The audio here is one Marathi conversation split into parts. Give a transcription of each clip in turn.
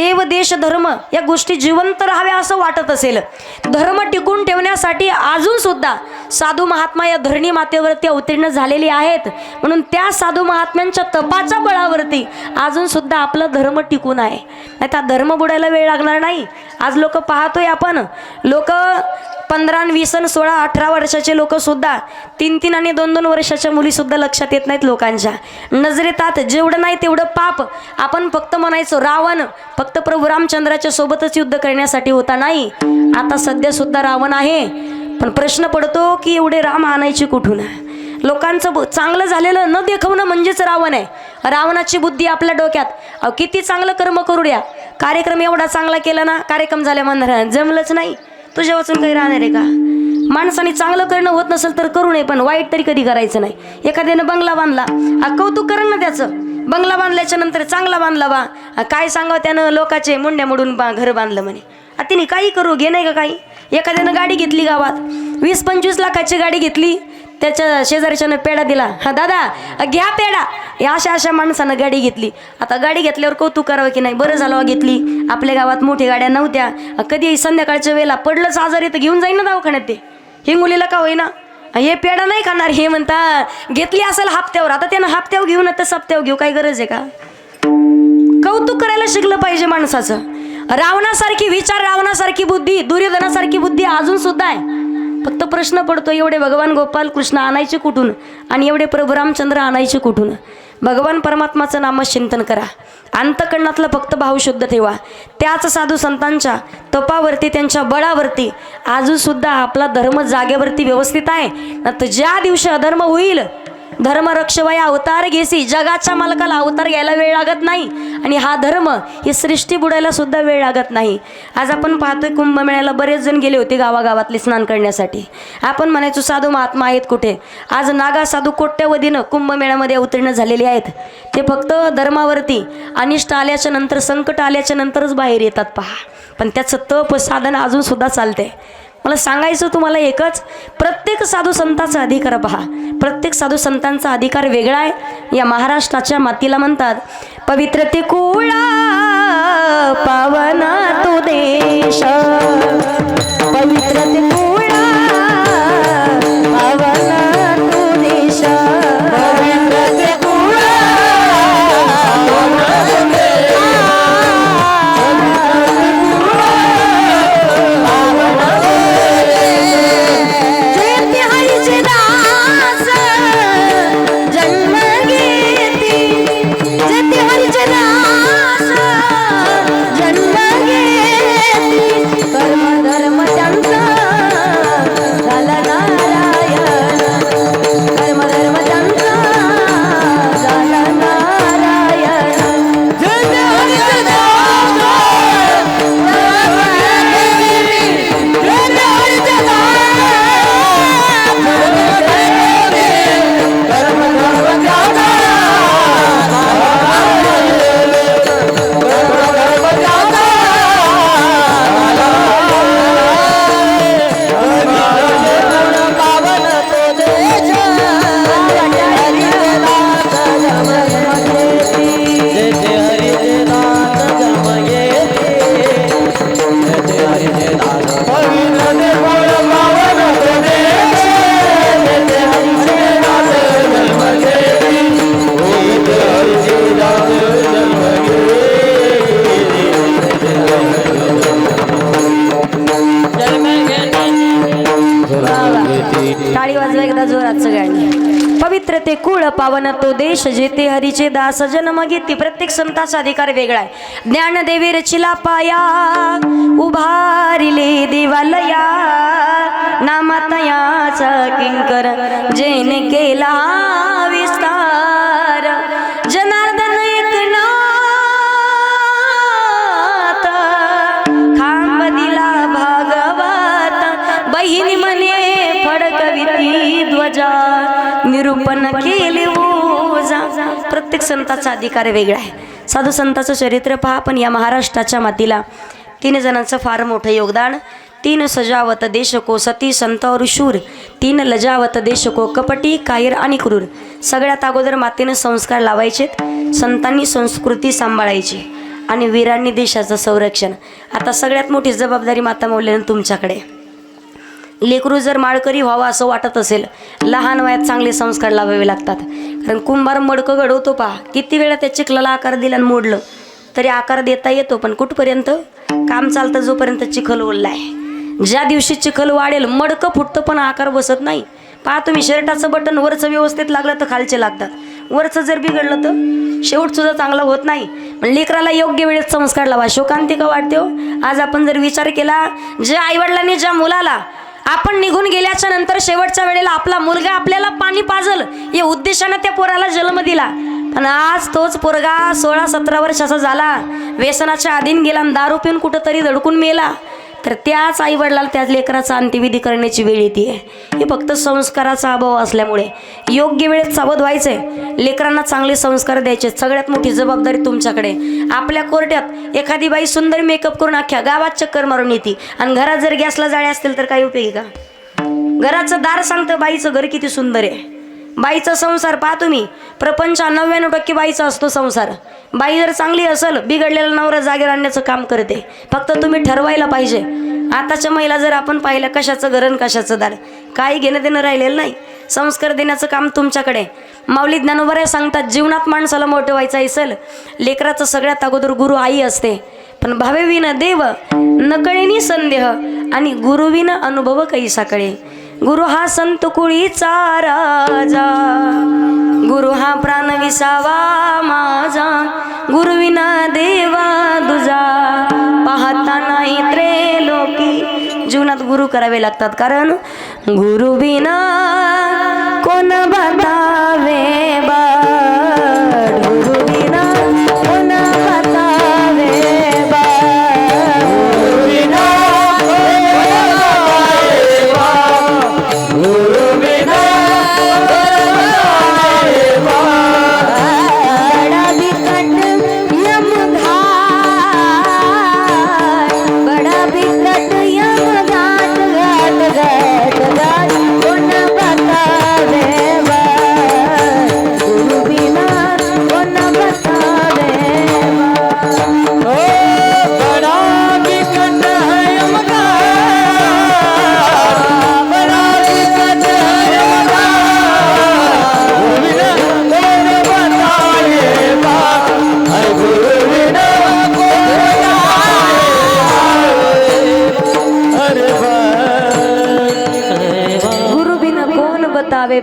देव देश धर्म या गोष्टी जिवंत राहाव्या असं वाटत असेल. धर्म टिकून ठेवण्यासाठी अजून सुद्धा साधू महात्मा या धरणी मातेवरती अवतीर्ण झालेली आहेत. म्हणून त्या साधू महात्म्यांच्या तपाच्या बळावरती अजून सुद्धा आपला धर्म टिकून आहे. नाही धर्म बुडायला वेळ लागणार नाही. आज लोक पाहतोय आपण. लोक पंधरा आणि वीस आणि सोळा अठरा वर्षाचे लोकसुद्धा तीन तीन आणि दोन दोन वर्षाच्या मुलीसुद्धा लक्षात येत नाहीत लोकांच्या. नजरेतात जेवढं नाही तेवढं पाप. आपण फक्त म्हणायचो रावण फक्त प्रभू रामचंद्राच्या सोबतच युद्ध करण्यासाठी होता नाही. आता सध्या सुद्धा रावण आहे. पण प्रश्न पडतो की एवढे राम आणायचे कुठून? लोकांचं ब- चांगलं झालेलं न देखवणं म्हणजेच रावण आहे. रावणाची बुद्धी आपल्या डोक्यात. अहो किती चांगलं कर्म करू द्या कार्यक्रम एवढा चांगला केला ना कार्यक्रम झाल्या म्हणणार जमलंच नाही. तुझ्या वाचून काही राहणार आहे का? माणसाने चांगलं करणं होत नसेल तर करू नये पण वाईट तरी कधी करायचं नाही. एखाद्यानं बंगला बांधला. कौतुक करण ना त्याचं. बंगला बांधल्याच्या नंतर चांगला बांधला बा. काय सांगावं त्यानं? लोकाचे मुंड्या मोडून बा घर बांधलं म्हणे. तिने काही करू घे नाही का काही? एखाद्यानं गाडी घेतली गावात. वीस पंचवीस लाखाची गाडी घेतली. त्याच्या शेजारच्यानं पेढा दिला. हा दादा घ्या पेढा. या अशा अशा माणसानं गाडी घेतली. आता गाडी घेतल्यावर कौतुक करावं की नाही? बरं झालं हो, घेतली. आपल्या गावात मोठी गाड्या नव्हत्या. कधी संध्याकाळच्या वेळेला पडलंच आजारी तर घेऊन जाईन ना दवाखान्यात ते. हिंगोलीला का होईना? हे पेढा नाही खाणार. हे म्हणता घेतली असेल हप्त्यावर. आता त्यानं हप्त्यावर घेऊन तर सप्त्यावर घेऊ. काही गरज आहे का? कौतुक करायला शिकलं पाहिजे माणसाचं. रावणासारखी विचार रावणासारखी बुद्धी दुर्योधनासारखी बुद्धी अजून सुद्धा आहे. फक्त प्रश्न पडतो एवढे भगवान गोपाल कृष्ण आणायचे कुठून? आणि एवढे प्रभू रामचंद्र आणायचे कुठून? भगवान परमात्माचं नामचिंतन करा. अंतकरणातलं फक्त भाव शुद्ध ठेवा. त्याच साधू संतांच्या तपावरती त्यांच्या बळावरती आजूसुद्धा आपला धर्म जागेवरती व्यवस्थित आहे. न तर ज्या दिवशी अधर्म होईल धर्मरक्षवया अवतार घेसी. जगाच्या मालकाला अवतार घ्यायला वेळ लागत नाही. आणि हा धर्म ही सृष्टी बुडायला सुद्धा वेळ लागत नाही. आज आपण पाहतोय कुंभमेळ्याला बरेच जण गेले होते गावागावातले स्नान करण्यासाठी. आपण म्हणायचो साधू महात्मा आहेत कुठे? आज नागा साधू कोट्यवधीनं कुंभमेळ्यामध्ये अवतीर्ण झालेले आहेत. ते फक्त धर्मावरती अनिष्ट आल्याच्यानंतर संकट आल्याच्या नंतरच बाहेर येतात पहा. पण त्याचं तप साधन अजून सुद्धा चालते मला सांगायचं तुम्हाला एकच प्रत्येक साधू संतांचा अधिकार पहा. प्रत्येक साधू संतांचा अधिकार वेगळा आहे. या महाराष्ट्राच्या मातीला म्हणतात पवित्र ते कुळा पावना तो देश पवित्र ते ते कुळ पावन तो देश जेते हरीचे दास जन्म घेते. प्रत्येक संताचा अधिकार वेगळा आहे. ज्ञानदेवी रचिला पाया उभारिले देवालया. नामातयाचा किंकर जेने केला विस्तार. जनार्दन एकनाथ खांब दिला भागवत. बहिणी म्हणे फडकविती गजा निरूपण केले ओजा प्रत्येक संताचा अधिकार वेगळा आहे. साधू संताचं चरित्र पहा पण या महाराष्ट्राच्या मातीला तीन जणांचं फार मोठं योगदान. तीन सजावत देश को सती संत और शूर. तीन लजावत देश को कपटी कायर आणि क्रूर. सगळ्यात अगोदर मातेनं संस्कार लावायचेत संतांनी संस्कृती सांभाळायची आणि वीरांनी देशाचं संरक्षण. आता सगळ्यात मोठी जबाबदारी माता मौल्यानं तुमच्याकडे लेकरू जर माळकरी व्हावं असं वाटत असेल लहान वयात चांगले संस्कार लावावे लागतात. कारण कुंभार मडकं घडवतो पहा. किती वेळा त्या चिखलाला आकार दिला आणि मोडलं. तरी आकार देता येतो पण कुठपर्यंत? काम चालतं जोपर्यंत चिखल ओढलाय ज्या दिवशी चिखल वाढेल मडकं फुटतं पण आकार बसत नाही. पहा तुम्ही शर्टाचं बटन वरचं व्यवस्थित लागलं तर खालचे लागतात. वरचं जर बिघडलं तर? शेवट सुद्धा चांगला होत नाही. पण लेकराला योग्य वेळेत संस्कार लावा. शोकांतिका वाटते हो. आज आपण जर विचार केला ज्या आईवडिलांनी ज्या मुलाला आपण निघून गेल्याच्यानंतर शेवटच्या वेळेला आपला मुलगा आपल्याला पाणी पाजल या उद्देशानं त्या पोराला जन्म दिला. पण आज तोच पोरगा सोळा सतरा वर्षाचा झाला. व्यसनाच्या अधीन गेला आणि दारू पिऊन कुठंतरी धडकून मेला. तर त्याच आईवडिलाला त्याच लेकराचा अंत्यविधी करण्याची वेळ येते. आहे हे फक्त संस्काराचा अभाव असल्यामुळे योग्य वेळेत सावध व्हायचं आहे लेकरांना चांगले संस्कार द्यायचे. सगळ्यात मोठी जबाबदारी तुमच्याकडे. आपल्या कोर्टात एखादी बाई सुंदर मेकअप करून अख्ख्या गावात चक्कर मारून येते. आणि घरात जर गॅसला जाळे असतील तर काही उपयोगी का? घराचं दार सांगतं बाईचं घर किती सुंदर आहे. बाईचा संसार पहा तुम्ही. प्रपंच नव्याण्णव टक्के बाईचा असतो संसार. बाई जर चांगली असेल बिघडलेला नवरा जागेवर आणण्याचं काम करते. फक्त तुम्ही ठरवायला पाहिजे. आताच्या महिला जर आपण पाहिलं कशाचं घरण कशाचं दार? काही घेणं देणं राहिलेलं नाही. संस्कार देण्याचं काम तुमच्याकडे. माऊली ज्ञानोबऱ्या सांगतात जीवनात माणसाला मोठं व्हायचं असेल लेकराचं सगळ्यात अगोदर गुरु आई असते. पण भावेविन देव नकळेनी संदेह आणि गुरुविन अनुभव कैसा कळे गुरु हा संत कुळीचा राजा. गुरु हा प्राण विसावा माझा. गुरुविना देवा दुजा. पाहता नाही त्रेलोकी जीवनात गुरु करावे लागतात. कारण गुरुविना कोण बता.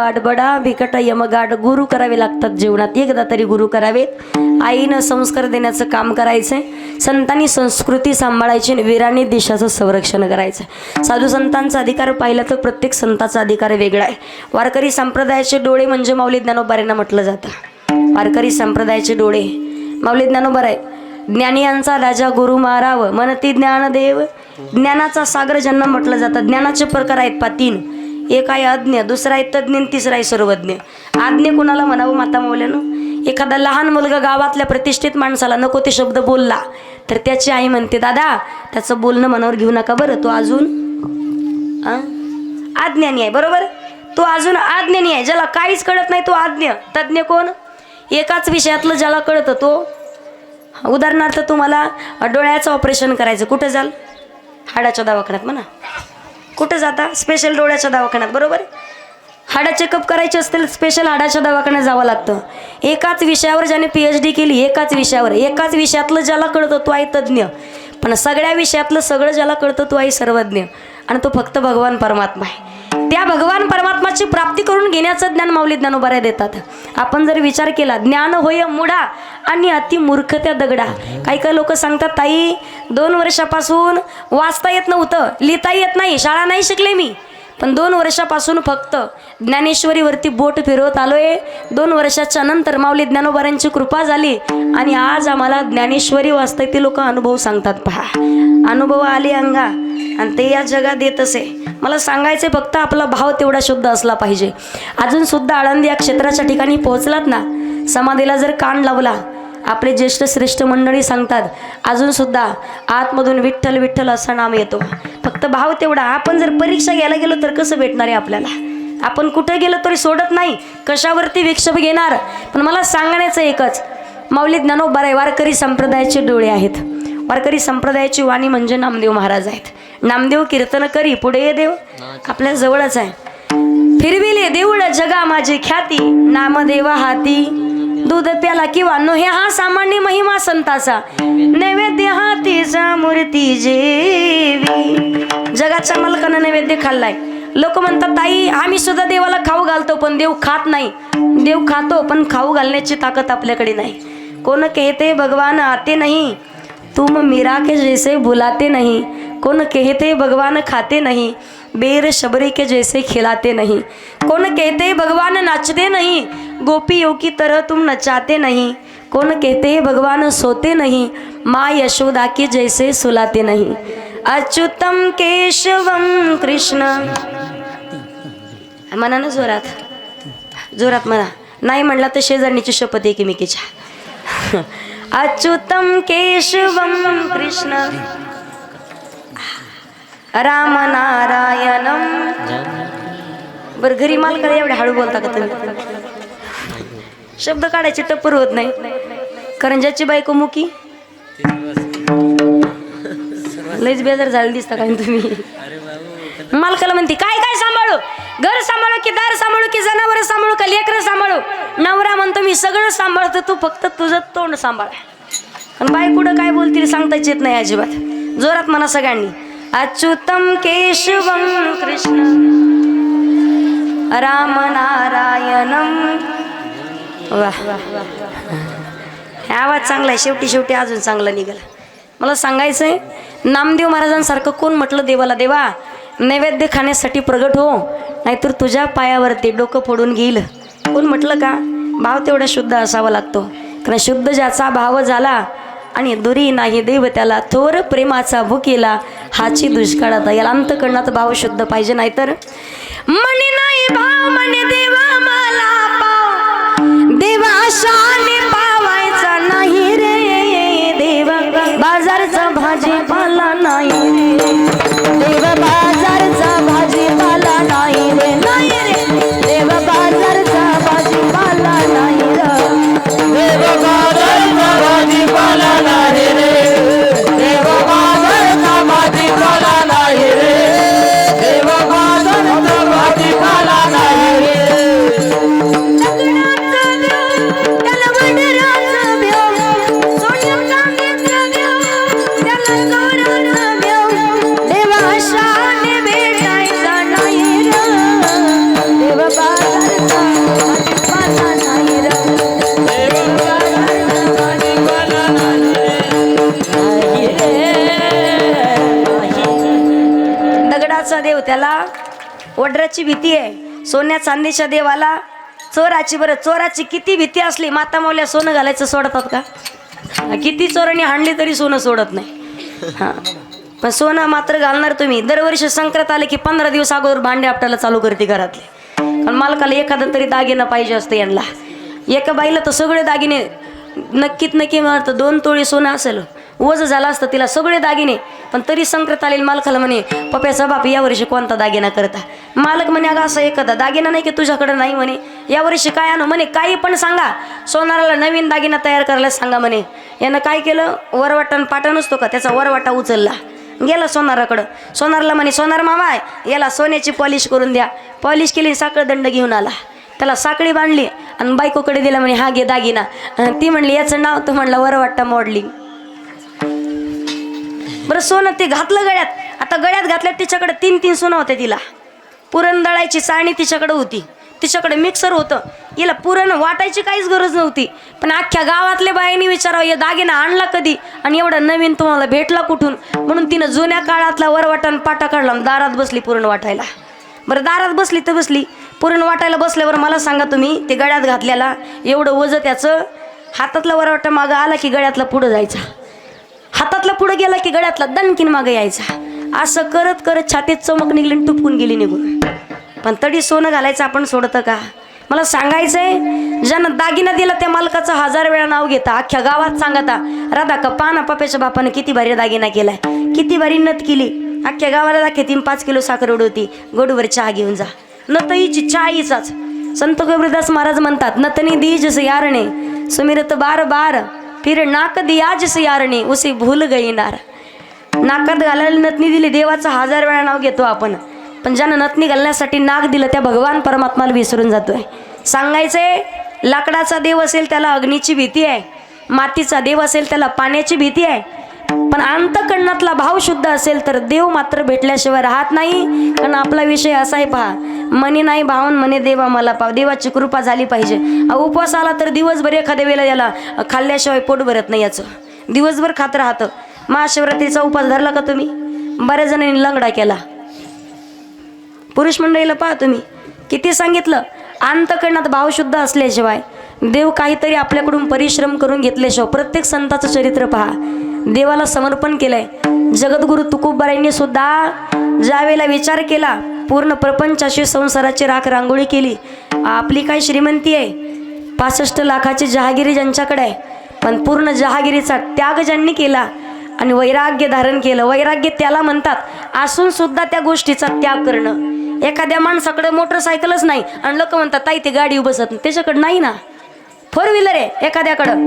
बाडबडा बा यमगाड गुरु करावे लागतात जीवनात. एकदा तरी गुरु करावेत. आईनं संस्कार देण्याचं काम करायचंय. संतांनी संस्कृती सांभाळायची आणि वीरांनी देशाचं संरक्षण करायचं साधू संतांचा अधिकार पाहिला तर प्रत्येक संताचा अधिकार वेगळा आहे. वारकरी संप्रदायाचे डोळे म्हणजे माऊली ज्ञानोबाऱ्यांना म्हटलं जातं. वारकरी संप्रदायाचे डोळे. माऊली ज्ञानोबर आहे ज्ञानी यांचा राजा गुरु माराव. मनती ज्ञानदेव ज्ञानाचा सागर ज्यांना म्हटलं जातं. ज्ञानाचे प्रकार आहेत पा तीन एक आहे अज्ञ दुसरा आहे तज्ज्ञ तिसरा आहे सर्वज्ञ. आज्ञ कुणाला म्हणावं माता मौल्यानं एखादा लहान मुलगा गावातल्या प्रतिष्ठित माणसाला नको ते शब्द बोलला तर त्याची आई म्हणते दादा त्याचं बोलणं मनावर घेऊ नका बरं तो अजून आज्ञानी आहे बरोबर? तो अजून आज्ञानी आहे ज्याला काहीच कळत नाही तो आज्ञ. तज्ज्ञ कोण? एकाच विषयातलं ज्याला कळतं तो. उदाहरणार्थ तुम्हाला डोळ्याचं ऑपरेशन करायचं कुठं जाल? हाडाच्या दवाखान्यात म्हणा. कुठं जाता? स्पेशल डोळ्याच्या दवाखान्यात बरोबर? हाडा चेकअप करायचे असतील स्पेशल हाडाच्या दवाखान्यात जावं लागतं. एकाच विषयावर ज्याने पी एच डी केली एकाच विषयावर. एकाच विषयातलं ज्याला कळतं तो आहे तज्ज्ञ. पण सगळ्या विषयातलं सगळं ज्याला कळतं तो आहे सर्वज्ञ. आणि तो फक्त भगवान परमात्मा आहे. त्या भगवान परमात्माची प्राप्ती करून घेण्याचं ज्ञान माऊली ज्ञानोबाऱ्या देतात. आपण जर विचार केला ज्ञान होय मुडा आणि अति मूर्ख त्या दगडा. काही काही लोक सांगतात ताई दोन वर्षापासून वाचता येत नव्हतं लिहिता येत नाही शाळा नाही शिकले मी. पण दोन वर्षापासून फक्त ज्ञानेश्वरीवरती बोट फिरवत आलो आहे दोन वर्षाच्या नंतर माऊली ज्ञानोबारांची कृपा झाली आणि आज आम्हाला ज्ञानेश्वरी वाचता ते लोक अनुभव सांगतात पहा. अनुभव आले अंगा आणि ते या जगात येत असे मला सांगायचे फक्त आपला भाव तेवढा शुद्ध असला पाहिजे. अजूनसुद्धा आळंदी या क्षेत्राच्या ठिकाणी पोहोचलात ना? समाधीला जर कान लावला आपले ज्येष्ठ श्रेष्ठ मंडळी सांगतात अजूनसुद्धा आतमधून विठ्ठल विठ्ठल असा नाम येतो. फक्त भाव तेवढा. आपण जर परीक्षा घ्यायला गेलो तर कसं भेटणार आहे आपल्याला? आपण कुठे गेलो तरी सोडत नाही. कशावरती विक्षेप घेणार? पण मला सांगण्याचं एकच. माऊली ज्ञानोबा आहे वारकरी संप्रदायाचे डोळे आहेत. वारकरी संप्रदायाची वाणी म्हणजे नामदेव महाराज आहेत. नामदेव कीर्तन करी पुढे ये देव. आपल्या जवळच आहे. फिरविले देऊळ जगा माझी ख्याती. नामदेवा हाती. दूध प्याला किंवा नो हे हा सामान्य महिमा संताचा. नैवेद्य हा तिचा मूर्ती जेवी. जगाच्या मालकानं नैवेद्य खाल्लाय. लोक म्हणतात ताई आम्ही सुद्धा देवाला खाऊ घालतो पण देव खात नाही. देव खातो पण खाऊ घालण्याची ताकद आपल्याकडे नाही. कोण कहते भगवान आते नहीं? तुम मीरा के जैसे बुलाते नहीं. कोण कहते भगवान खाते नहीं. बेर शबरी के जैसे खिलाते नहीं. कोण कहते भगवान नाचते नहीं. गोपियों की तरह तुम नचाते नहीं। कौन कहते भगवान सोते नहीं। माँ यशोदा के जैसे सुलाते नहीं। अच्युतम केशवम कृष्ण। म्हणा ना जोरात। जोरात म्हणा नाही म्हणला तर शेजारणीची शपथ एकमेकीच्या. अच्युतम केशवम कृष्ण। राम नारायणम। बर घरी मालकाला एवढ्या हळू बोलता का तुम्ही? शब्द काढायचे टप्पर होत नाही. कारण ज्याची बायको मुकी? लईच बेजार झाली दिसता काय तुम्ही? मालकाला म्हणते काय काय सांभाळू? घर सांभाळू की दार सांभाळू की जनावर सांभाळू का लेकरं सांभाळू? नवरा म्हणतो मी सगळं सांभाळतो तू फक्त तुझं तोंड सांभाळ. पण बाय कुठं काय बोलतील सांगताच येत नाही अजिबात. जोरात म्हणा सगळ्यांनी अच्युतम केशवम कृष्ण राम नारायणम वा. आवाज चांगला आहे. शेवटी शेवटी अजून चांगला निघाला. मला सांगायचं आहे नामदेव महाराजांसारखं कोण म्हटलं देवाला देवा नैवेद्य खाण्यासाठी प्रगट हो नाहीतर तुझ्या पायावरती डोकं फोडून घेईल. कोण म्हटलं का? भाव तेवढा शुद्ध असावा लागतो. कारण शुद्ध ज्याचा भाव झाला आणि दुरी नाही देव त्याला थोर प्रेमाचा भुकेला हाची दुष्काळात याला अंतकरणात भाव शुद्ध पाहिजे नाहीतर. म्हणे नाही भाव म्हणे देवा मला पाव देवा शाने पावायचा नाही रे. देवा बाजारचा भाजीपाला नाही. आहे चांदीच्या देवाला चोराची बरं चोराची किती भीती असली माता मावल्या सोनं घालायचं सोडतात का? किती चोरांनी हाणली तरी सोनं सोडत नाही. हां. पण सोनं मात्र घालणार तुम्ही. दरवर्षी संक्रांत आले की पंधरा दिवस अगोदर भांडे आपटायला चालू करते घरातले. कारण मालकाला एखादा तरी दागिना पाहिजे असतं यांना. एका बाईला तर सगळे दागिने नक्कीत नक्की म्हणतं दोन तोळी सोनं असेल. वज झालं असतं तिला सगळे दागिने. पण तरी संक्रत आलेली मालकाला म्हणे पप्याचा बाप यावर्षी कोणता दागिना करता? मालक म्हणे अगं असं एखादा दागिना नाही की तुझ्याकडे नाही म्हणे. यावर्षी काय आणू? म्हणे काही पण सांगा. सोनाराला नवीन दागिना तयार करायला सांगा म्हणे. यानं काय केलं? वरवाटा पाटा नसतो का त्याचा वरवाटा उचलला. गेला सोनाराकडं. सोनारला म्हणे सोनार मामा याला सोन्याची पॉलिश करून द्या. पॉलिश केली साखळ दंड घेऊन आला. त्याला साखळी बांधली आणि बायकोकडे दिला म्हणे हा घे दागिना. ती म्हणली याचं नाव तू म्हणलं वरवाटा मॉडलिंग बरं सोनं ते घातलं गळ्यात. आता गळ्यात घातल्यात तिच्याकडे तीन तीन सोनं होते तिला. पुरण दळायची चाळणी तिच्याकडे होती. तिच्याकडे मिक्सर होतं. हिला पुरण वाटायची काहीच गरज नव्हती. पण अख्ख्या गावातल्या बायांनी विचारावं या दागिना आणला कधी? आणि एवढा नवीन तुम्हाला भेटला कुठून? म्हणून तिनं जुन्या काळातला वरवाटान पाटा काढला दारात बसली पुरण वाटायला. बरं दारात बसली तर बसली. पुरण वाटायला बसल्यावर मला सांगा तुम्ही ते गळ्यात घातल्याला एवढं वजं त्याचं हातातला वरवाटा मागं आला की गळ्यातला पुढं जायचा? हातातला पुढे गेला की गळ्यातला दणकीन मागे यायचा. असं करत करत छातीत चमक निघली आणि टुपकून गेली निघून. पण तडी सोनं घालायचं आपण सोडतं का? मला सांगायचंय ज्यानं दागिना दिला त्या मालकाचं हजार वेळा नाव घेता अख्ख्या गावात सांगता राधा का पाना पप्याच्या बापानं किती भारी दागिना केलाय? किती भारी नत केली? अख्ख्या गावाला दाखे तीन पाच किलो साखर उडवती गोडवर चहा घेऊन जा. नत हिची चहा हिचाच संत कबीरदास महाराज म्हणतात नतनी दी जसं यारणे सुमिरत बार बार. फिर नाक दिया जिस यारणी उसी भूल गई नार. नाकात घालायला नथनी दिली देवाचं हजार वेळा नाव घेतो आपण. पण ज्यानं नथनी घालण्यासाठी नाक दिलं त्या भगवान परमात्माला विसरून जातोय. सांगायचंय लाकडाचा देव असेल त्याला अग्नीची भीती आहे मातीचा देव असेल त्याला पाण्याची भीती आहे पण अंतकरणातला भाव शुद्ध असेल तर देव मात्र भेटल्याशिवाय राहत नाही. कारण आपला विषय असा आहे पहा. मनी नाही भावन म्हणे देवा मला पाव. देवाची कृपा झाली पाहिजे. उपवास आला तर दिवसभर एखाद्या वेळेला याला खाल्ल्याशिवाय पोट भरत नाही याचं. दिवसभर खात राहतं. महाशिवरात्रीचा उपास धरला का तुम्ही? बऱ्याच जणांनी लंगडा केला. पुरुष मंडळीला पहा तुम्ही. किती सांगितलं? अंतकरणात भावशुद्ध असल्याशिवाय. देव काहीतरी आपल्याकडून परिश्रम करून घेतल्याशिवाय प्रत्येक संताचं चरित्र पहा. देवाला समर्पण केलंय. जगद्गुरु तुकोबारायांनी सुद्धा ज्यावेळेला विचार केला पूर्ण प्रपंचाशी संसाराची राख रांगोळी केली. आपली काय श्रीमंती आहे? पासष्ट लाखाची जहागिरी ज्यांच्याकडे आहे. पण पूर्ण जहागिरीचा त्याग ज्यांनी केला आणि वैराग्य धारण केलं वैराग्य त्याला म्हणतात असून सुद्धा त्या गोष्टीचा त्याग करणं. एखाद्या माणसाकडे मोटरसायकलच नाही आणि लोक म्हणतात ताई ते गाडी बसत त्याच्याकडे नाही ना. फोर व्हीलर आहे एखाद्याकडं.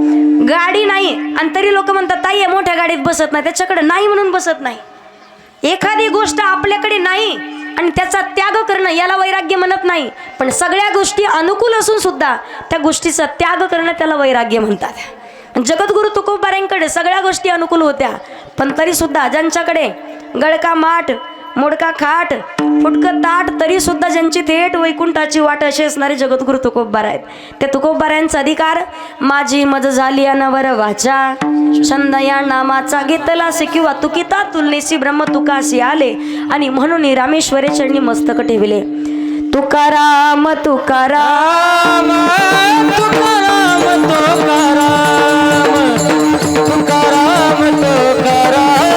गाडी नाही आणि तरी लोक म्हणतात ताई आहे मोठ्या गाडीत बसत नाही त्याच्याकडे नाही म्हणून बसत नाही. एखादी गोष्ट आपल्याकडे नाही आणि त्याचा त्याग करणं याला वैराग्य म्हणत नाही. पण सगळ्या गोष्टी अनुकूल असून सुद्धा त्या गोष्टीचा त्याग करणं त्याला वैराग्य म्हणतात. जगद्गुरु तुकोबाऱ्यांकडे सगळ्या गोष्टी अनुकूल होत्या पण तरी सुद्धा ज्यांच्याकडे गडका माठ मोडका खाट. फुटकं ताट तरी सुद्धा ज्यांची थेट वैकुंठाची वाट अशी असणारे जगद्गुरु तुकोबार आहेत. त्या तुकोबाऱ्यांचा अधिकार माझी मज झाली अनवर वाचा. छंद या नामाचा घेतला किंवा तुकिता तुलनेसी ब्रह्म तुकासी आले आणि म्हणून रामेश्वरे चरणी मस्तक ठेवले. तुकाराम तुकाराम. तुकाराम तुकाराम. तुकाराम तुकाराम.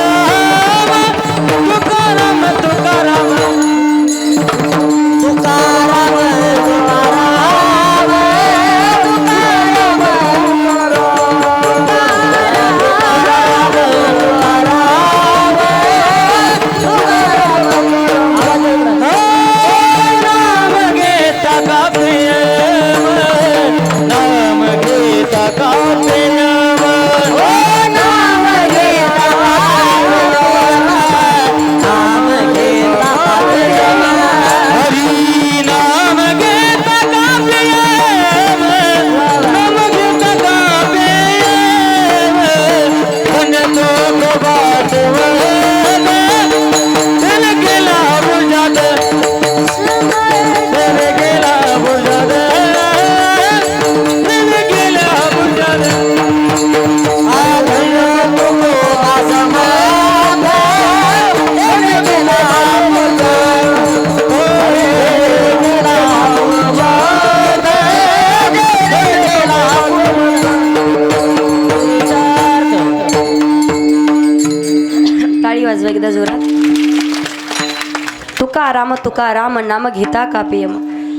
राम तुकाराम तुकाराम नाम घेता कापियम